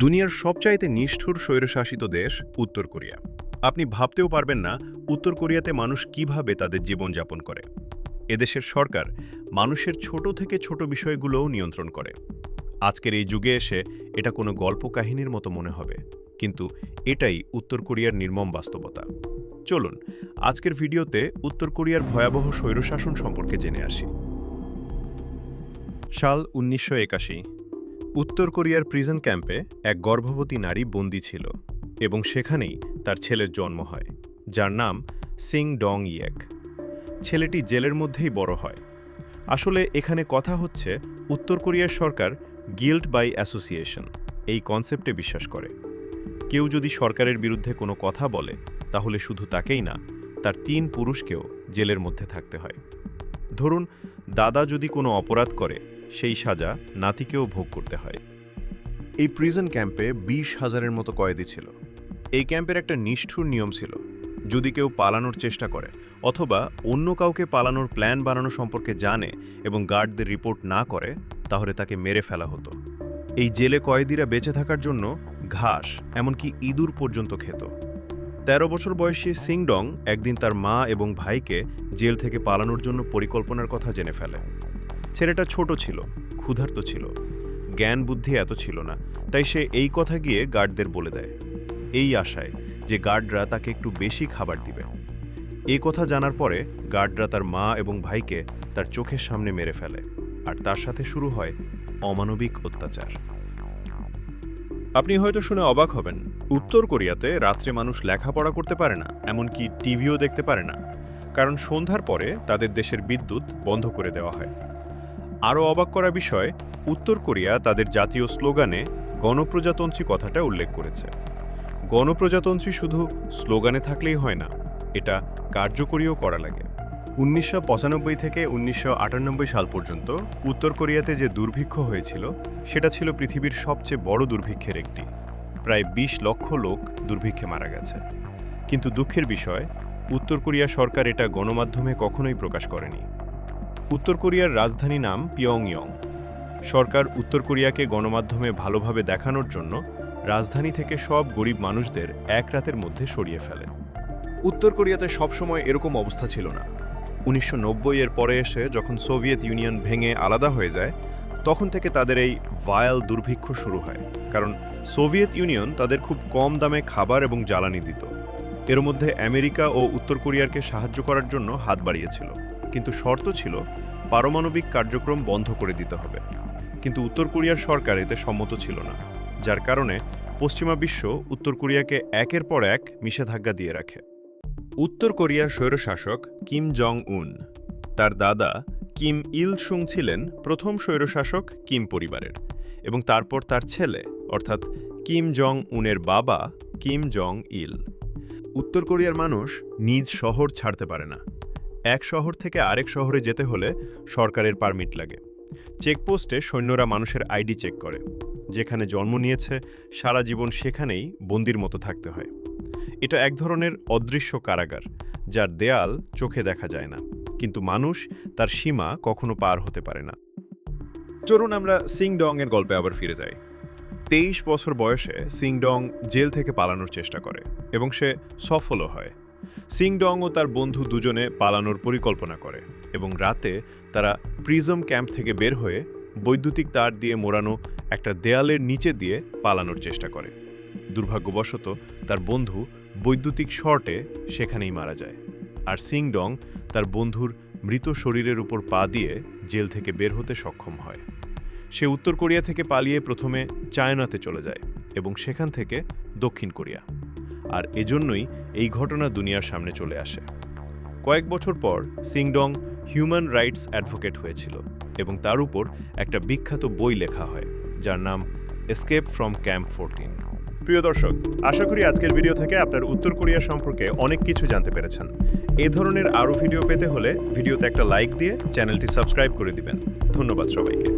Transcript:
দুনিয়ার সবচাইতে নিষ্ঠুর স্বৈরশাসিত দেশ উত্তর কোরিয়া। আপনি ভাবতেও পারবেন না উত্তর কোরিয়াতে মানুষ কীভাবে তাদের জীবনযাপন করে। এদেশের সরকার মানুষের ছোট থেকে ছোট বিষয়গুলোও নিয়ন্ত্রণ করে। আজকের এই যুগে এসে এটা কোনো গল্প কাহিনীর মতো মনে হবে, কিন্তু এটাই উত্তর কোরিয়ার নির্মম বাস্তবতা। চলুন, আজকের ভিডিওতে উত্তর কোরিয়ার ভয়াবহ স্বৈরশাসন সম্পর্কে জেনে আসি। সাল উনিশশো একাশি উত্তর কোরিয়ার প্রিজন ক্যাম্পে এক গর্ভবতী নারী বন্দী ছিল এবং সেখানেই তার ছেলের জন্ম হয়, যার নাম সিং ডং ইয়েক। ছেলেটি জেলের মধ্যেই বড় হয়। আসলে এখানে কথা হচ্ছে উত্তর কোরিয়ার সরকার গিল্ড বাই অ্যাসোসিয়েশন, এই কনসেপ্টে বিশ্বাস করে। কেউ যদি সরকারের বিরুদ্ধে কোনো কথা বলে, তাহলে শুধু তাকেই না, তার তিন পুরুষকেও জেলের মধ্যে থাকতে হয়। ধরুন, দাদা যদি কোনো অপরাধ করে, সেই সাজা নাতিকেও ভোগ করতে হয়। এই প্রিজন ক্যাম্পে বিশ হাজারের মতো কয়েদি ছিল। এই ক্যাম্পের একটা নিষ্ঠুর নিয়ম ছিল, যদি কেউ পালানোর চেষ্টা করে, অথবা অন্য কাউকে পালানোর প্ল্যান বানানো সম্পর্কে জানে এবং গার্ডদের রিপোর্ট না করে, তাহলে তাকে মেরে ফেলা হতো। এই জেলে কয়েদিরা বেঁচে থাকার জন্য ঘাস, এমনকি ইঁদুর পর্যন্ত খেত। তেরো বছর বয়সী সিংডং একদিন তার মা এবং ভাইকে জেল থেকে পালানোর জন্য পরিকল্পনার কথা জেনে ফেলে। ছেলেটা ছোট ছিল, ক্ষুধার্ত ছিল। জ্ঞান বুদ্ধি এত ছিল না, তাই সে এই কথা গিয়ে গার্ডদের বলে দেয়। এই আশায় যে গার্ডরা তাকে একটু বেশি খাবার দিবে। এই কথা জানার পরে গার্ডরা তার মা এবং ভাইকে তার চোখের সামনে মেরে ফেলে, আর তার সাথে শুরু হয় অমানবিক অত্যাচার। আপনি হয়তো শুনে অবাক হবেন, উত্তর কোরিয়াতে রাত্রে মানুষ লেখাপড়া করতে পারে না, এমনকি টিভিও দেখতে পারে না, কারণ সন্ধ্যার পরে তাদের দেশের বিদ্যুৎ বন্ধ করে দেওয়া হয়। আরও অবাক করা বিষয়, উত্তর কোরিয়া তাদের জাতীয় স্লোগানে গণপ্রজাতন্ত্রী কথাটা উল্লেখ করেছে। গণপ্রজাতন্ত্রী শুধু স্লোগানে থাকলেই হয় না, এটা কার্যকরীও করা লাগে। উনিশশো পঁচানব্বই থেকে উনিশশো আটানব্বই সাল পর্যন্ত উত্তর কোরিয়াতে যে দুর্ভিক্ষ হয়েছিল, সেটা ছিল পৃথিবীর সবচেয়ে বড় দুর্ভিক্ষের একটি। প্রায় ২০ লক্ষ লোক দুর্ভিক্ষে মারা গেছে। কিন্তু দুঃখের বিষয়, উত্তর কোরিয়া সরকার এটা গণমাধ্যমে কখনোই প্রকাশ করেনি। উত্তর কোরিয়ার রাজধানী নাম পিয়ংইয়ং। সরকার উত্তর কোরিয়াকে গণমাধ্যমে ভালোভাবে দেখানোর জন্য রাজধানী থেকে সব গরিব মানুষদের এক রাতের মধ্যে সরিয়ে ফেলে। উত্তর কোরিয়াতে সবসময় এরকম অবস্থা ছিল না। উনিশশো নব্বই এর পরে এসে যখন সোভিয়েত ইউনিয়ন ভেঙে আলাদা হয়ে যায়, তখন থেকে তাদের এই ভায়াল দুর্ভিক্ষ শুরু হয়। কারণ সোভিয়েত ইউনিয়ন তাদের খুব কম দামে খাবার এবং জ্বালানি দিত। এর মধ্যে আমেরিকা ও উত্তর কোরিয়াকে সাহায্য করার জন্য হাত বাড়িয়েছিল। কিন্তু শর্ত ছিল, পারমাণবিক কার্যক্রম বন্ধ করে দিতে হবে। কিন্তু উত্তর কোরিয়ার সরকার এতে সম্মত ছিল না, যার কারণে পশ্চিমা বিশ্ব উত্তর কোরিয়াকে একের পর এক নিষেধাজ্ঞা দিয়ে রাখে। উত্তর কোরিয়ার স্বৈরশাসক কিম জং উন তার দাদা কিম ইল সুং ছিলেন প্রথম স্বৈরশাসক কিম পরিবারের এবং তারপর তার ছেলে, অর্থাৎ কিম জং উনের বাবা কিম জং ইল উত্তর কোরিয়ার মানুষ নিজ শহর ছাড়তে পারে না। এক শহর থেকে আরেক শহরে যেতে হলে সরকারের পারমিট লাগে। চেকপোস্টে সৈন্যরা মানুষের আইডি চেক করে, যেখানে জন্ম নিয়েছে, সারা জীবন সেখানেই বন্দির মতো থাকতে হয়। এটা এক ধরনের অদৃশ্য কারাগার, যার দেয়াল চোখে দেখা যায় না, কিন্তু মানুষ তার সীমা কখনো পার হতে পারে না। চলুন আমরা সিংডং এর গল্পে আবার ফিরে যাই। তেইশ বছর বয়সে সিংডং জেল থেকে পালানোর চেষ্টা করে এবং সে সফলও হয়। সিংডং ও তার বন্ধু দুজনে পালানোর পরিকল্পনা করে এবং রাতে তারা প্রিজম ক্যাম্প থেকে বের হয়ে বৈদ্যুতিক তার দিয়ে মোড়ানো একটা দেয়ালের নিচে দিয়ে পালানোর চেষ্টা করে। দুর্ভাগ্যবশত তার বন্ধু বৈদ্যুতিক শর্টে সেখানেই মারা যায়, আর সিংডং তার বন্ধুর মৃত শরীরের উপর পা দিয়ে জেল থেকে বের হতে সক্ষম হয়। সে উত্তর কোরিয়া থেকে পালিয়ে প্রথমে চায়নাতে চলে যায় এবং সেখান থেকে দক্ষিণ কোরিয়া, আর এজন্যই এই ঘটনা দুনিয়ার সামনে চলে আসে। কয়েক বছর পর সিংডং হিউম্যান রাইটস অ্যাডভোকেট হয়েছিল এবং তার উপর একটা বিখ্যাত বই লেখা হয়, যার নাম এসকেপ ফ্রম ক্যাম্প ফোরটিন প্রিয় দর্শক, আশা করি আজকের ভিডিও থেকে আপনার উত্তর কোরিয়া সম্পর্কে অনেক কিছু জানতে পেরেছেন। এ ধরনের আরও ভিডিও পেতে হলে ভিডিওতে একটা লাইক দিয়ে চ্যানেলটি সাবস্ক্রাইব করে দিবেন। ধন্যবাদ সবাইকে।